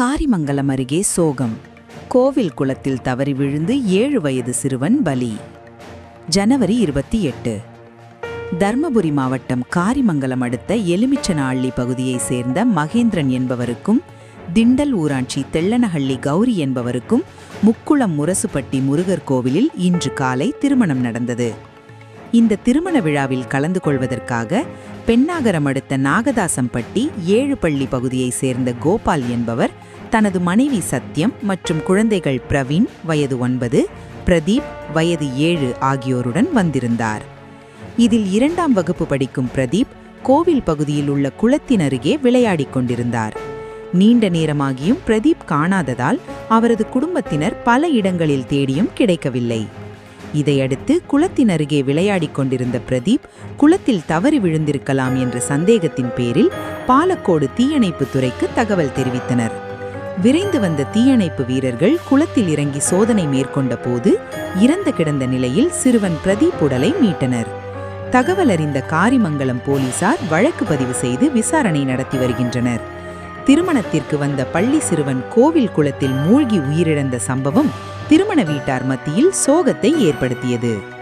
காரிமங்கலம் அருகே சோகம். கோவில் குளத்தில் தவறி விழுந்து ஏழு வயது சிறுவன் பலி. ஜனவரி இருபத்தி எட்டு. தர்மபுரி மாவட்டம் காரிமங்கலம் அடுத்த எலுமிச்சனாள்ளி பகுதியைச் சேர்ந்த மகேந்திரன் என்பவருக்கும் திண்டல் ஊராட்சி தெள்ளனஹள்ளி கௌரி என்பவருக்கும் முக்குளம் முரசுப்பட்டி முருகர் கோவிலில் இன்று காலை திருமணம் நடந்தது. இந்த திருமண விழாவில் கலந்து கொள்வதற்காக பெண்ணாகரம் அடுத்த நாகதாசம்பட்டி ஏழுபள்ளி பகுதியைச் சேர்ந்த கோபால் என்பவர் தனது மனைவி சத்யம் மற்றும் குழந்தைகள் பிரவீன் வயது ஒன்பது பிரதீப் வயது ஏழு ஆகியோருடன் வந்திருந்தார். இதில் இரண்டாம் வகுப்பு படிக்கும் பிரதீப் கோவில் பகுதியில் உள்ள குளத்தின் அருகே விளையாடிக் கொண்டிருந்தார். நீண்ட நேரமாகியும் பிரதீப் காணாததால் அவரது குடும்பத்தினர் பல இடங்களில் தேடியும் கிடைக்கவில்லை. இதையடுத்து குளத்தின் அருகே விளையாடிக் கொண்டிருந்த பிரதீப் குளத்தில் தவறி விழுந்திருக்கலாம் என்ற சந்தேகத்தின் பேரில் பாலக்கோடு தீயணைப்புத் துறைக்கு தகவல் தெரிவித்தனர். விரைந்து வந்த தீயணைப்பு வீரர்கள் குளத்தில் இறங்கி சோதனை மேற்கொண்ட போது இறந்து கிடந்த நிலையில் சிறுவன் பிரதீப் உடலை மீட்டனர். தகவல் அறிந்த காரிமங்கலம் போலீசார் வழக்கு பதிவு செய்து விசாரணை நடத்தி வருகின்றனர். திருமணத்திற்கு வந்த பள்ளி சிறுவன் கோவில் குளத்தில் மூழ்கி உயிரிழந்த சம்பவம் திருமண வீட்டார் மத்தியில் சோகத்தை ஏற்படுத்தியது.